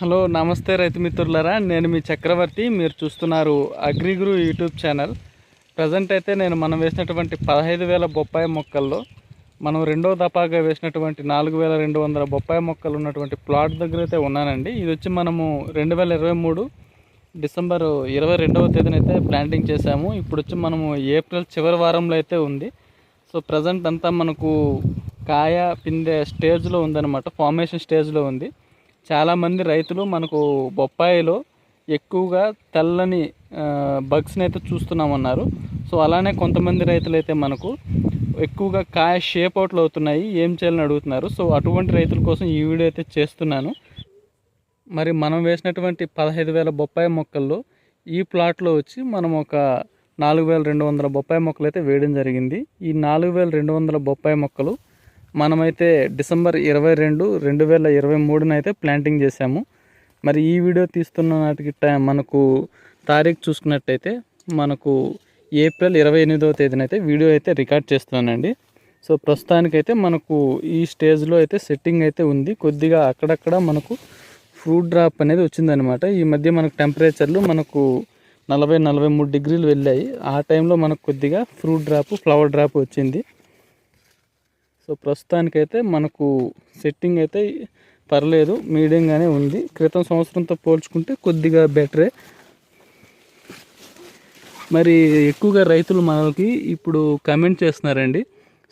Hello నమస్తే రైతు మిత్రులరా. నేను మీ చక్రవర్తి మీరు చూస్తున్నారు అగ్రిగురు యూట్యూబ్ ఛానల్. ప్రజెంట్ అయితే నేను మనం వేసినటువంటి పదహైదు వేల బొప్పాయి మొక్కల్లో మనం రెండో దపాగా వేసినటువంటి నాలుగు వేల రెండు వందల బొప్పాయి మొక్కలు ఉన్నటువంటి ప్లాట్ దగ్గర అయితే ఉన్నానండి. ఇది వచ్చి మనము రెండు వేల ఇరవై మూడు డిసెంబర్ ఇరవై రెండవ తేదీన అయితే ప్లాంటింగ్ చేశాము. ఇప్పుడు వచ్చి మనము ఏప్రిల్ చివరి వారంలో అయితే ఉంది. సో ప్రజెంట్ అంతా మనకు కాయ పిండే స్టేజ్లో ఉందన్నమాట. ఫార్మేషన్ స్టేజ్లో ఉంది. చాలామంది రైతులు మనకు బొప్పాయిలో ఎక్కువగా తెల్లని బగ్స్ని అయితే చూస్తున్నామన్నారు. సో అలానే కొంతమంది రైతులు అయితే మనకు ఎక్కువగా కాయ షేప్ అవుట్లు అవుతున్నాయి. ఏం చేయాలని అడుగుతున్నారు? సో అటువంటి రైతుల కోసం ఈ వీడియో అయితే చేస్తున్నాను. మరి మనం వేసినటువంటి పదహైదు వేల బొప్పాయి మొక్కల్లో ఈ ప్లాట్లో వచ్చి మనం ఒక నాలుగు వేల రెండు వందల బొప్పాయి మొక్కలు అయితే వేయడం జరిగింది. ఈ నాలుగు వేల రెండు వందల బొప్పాయి మొక్కలు మనమైతే డిసెంబర్ ఇరవై రెండు రెండు వేల ఇరవై మూడున అయితే ప్లాంటింగ్ చేసాము మరి ఈ వీడియో తీస్తున్న నాటికి టైం మనకు తారీఖు చూసుకున్నట్టయితే మనకు ఏప్రిల్ ఇరవై ఎనిమిదవ తేదీన అయితే వీడియో అయితే రికార్డ్ చేస్తున్నానండి. సో ప్రస్తుతానికైతే మనకు ఈ స్టేజ్లో అయితే సెట్టింగ్ అయితే ఉంది. కొద్దిగా అక్కడక్కడ మనకు ఫ్రూట్ డ్రాప్ అనేది వచ్చిందనమాట ఈ మధ్య మనకు టెంపరేచర్లు మనకు నలభై నలభై మూడు డిగ్రీలు వెళ్ళాయి. ఆ టైంలో మనకు కొద్దిగా ఫ్రూట్ డ్రాప్ ఫ్లవర్ డ్రాప్ వచ్చింది. సో ప్రస్తుతానికైతే మనకు సెట్టింగ్ అయితే పర్లేదు మీడియంగానే ఉంది. క్రితం సంవత్సరంతో పోల్చుకుంటే కొద్దిగా బెటరే మరి ఎక్కువగా రైతులు మనకి ఇప్పుడు కమెంట్ చేస్తున్నారండి.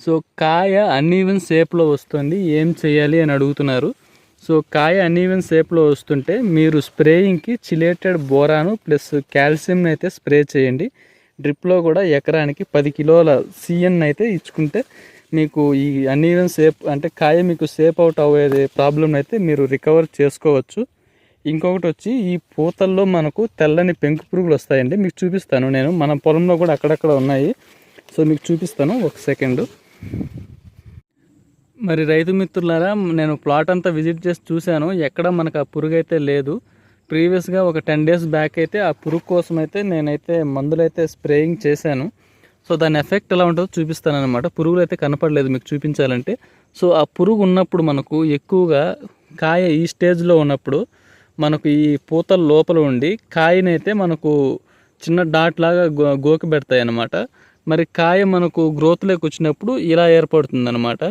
సో కాయ అన్ఈవెన్ షేప్లో వస్తుంది ఏం చేయాలి అని అడుగుతున్నారు. సో కాయ అన్ఈవెన్ షేప్లో వస్తుంటే మీరు స్ప్రేయింగ్కి చిలేటెడ్ బోరాను ప్లస్ కాల్షియంని అయితే స్ప్రే చేయండి. డ్రిప్లో కూడా ఎకరానికి పది కిలోల సిఎన్ అయితే ఇచ్చుకుంటే మీకు ఈ అన్ఈవెన్ సేప్ అంటే కాయ మీకు సేప్ అవుట్ అయ్యేది ప్రాబ్లం అయితే మీరు రికవర్ చేసుకోవచ్చు. ఇంకొకటి వచ్చి ఈ పూతల్లో మనకు తెల్లని పెంకు పురుగులు వస్తాయండి. మీకు చూపిస్తాను నేను. మన పొలంలో కూడా అక్కడక్కడ ఉన్నాయి. సో మీకు చూపిస్తాను ఒక సెకండ్. మరి రైతు మిత్రులారా నేను ప్లాట్ అంతా విజిట్ చేసి చూశాను. ఎక్కడ మనకు ఆ పురుగు అయితే లేదు. ప్రీవియస్గా ఒక టెన్ డేస్ బ్యాక్ అయితే ఆ పురుగు కోసం అయితే నేనైతే మందులైతే స్ప్రేయింగ్ చేశాను. సో దాని ఎఫెక్ట్ ఎలా ఉంటుందో చూపిస్తాను అనమాట పురుగులు అయితే కనపడలేదు మీకు చూపించాలంటే. సో ఆ పురుగు ఉన్నప్పుడు మనకు ఎక్కువగా కాయ ఈ స్టేజ్లో ఉన్నప్పుడు మనకు ఈ పూతల లోపల ఉండి కాయనైతే మనకు చిన్న డాట్ లాగా గో గోకి పెడతాయి అన్నమాట మరి కాయ మనకు గ్రోత్లోకి వచ్చినప్పుడు ఇలా ఏర్పడుతుంది అనమాట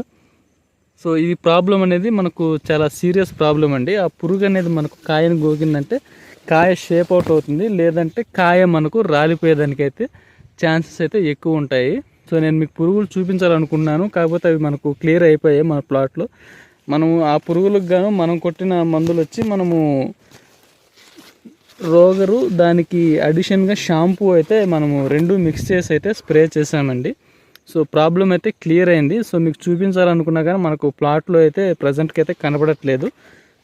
సో ఇది ప్రాబ్లం అనేది మనకు చాలా సీరియస్ ప్రాబ్లం అండి. ఆ పురుగు అనేది మనకు కాయను గోకిందంటే కాయ షేప్ అవుట్ అవుతుంది. లేదంటే కాయ మనకు రాలిపోయేదానికైతే ఛాన్సెస్ అయితే ఎక్కువ ఉంటాయి. సో నేను మీకు పురుగులు చూపించాలనుకున్నాను. కాకపోతే అవి మనకు క్లియర్ అయిపోయాయి మన ప్లాట్లో. మనము ఆ పురుగులకు గాను మనం కొట్టిన మందులు వచ్చి మనము రోగరు దానికి అడిషన్గా షాంపూ అయితే మనము రెండు మిక్స్ చేసి అయితే స్ప్రే చేసామండి సో ప్రాబ్లం అయితే క్లియర్ అయింది. సో మీకు చూపించాలనుకున్నా కానీ మనకు ప్లాట్లో అయితే ప్రజెంట్కి అయితే కనపడట్లేదు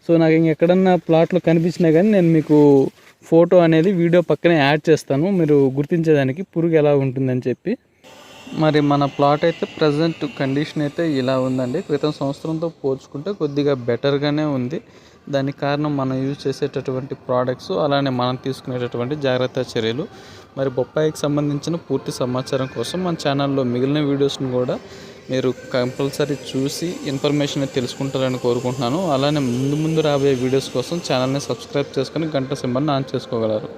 సో నాకు ఇంకెక్కడన్నా ప్లాట్లో కనిపించినా కానీ నేను మీకు ఫోటో అనేది వీడియో పక్కనే యాడ్ చేస్తాను. మీరు గుర్తించేదానికి పురుగు ఎలా ఉంటుందని చెప్పి. మరి మన ప్లాట్ అయితే ప్రజెంట్ కండిషన్ అయితే ఇలా ఉందండి. క్రితం సంవత్సరంతో పోల్చుకుంటే కొద్దిగా బెటర్గానే ఉంది. దానికి కారణం మనం యూజ్ చేసేటటువంటి ప్రోడక్ట్స్ అలానే మనం తీసుకునేటటువంటి జాగ్రత్త చర్యలు. మరి బొప్పాయికి సంబంధించిన పూర్తి సమాచారం కోసం మన ఛానల్లో మిగిలిన వీడియోస్ని కూడా మీరు కంపల్సరీ చూసి ఇన్ఫర్మేషన్ తెలుసుకుంటారని కోరుకుంటున్నాను. అలానే ముందు ముందు రాబోయే వీడియోస్ కోసం ఛానల్ని సబ్స్క్రైబ్ చేసుకొని గంట సింబల్ని ఆన్ చేసుకోగలరు.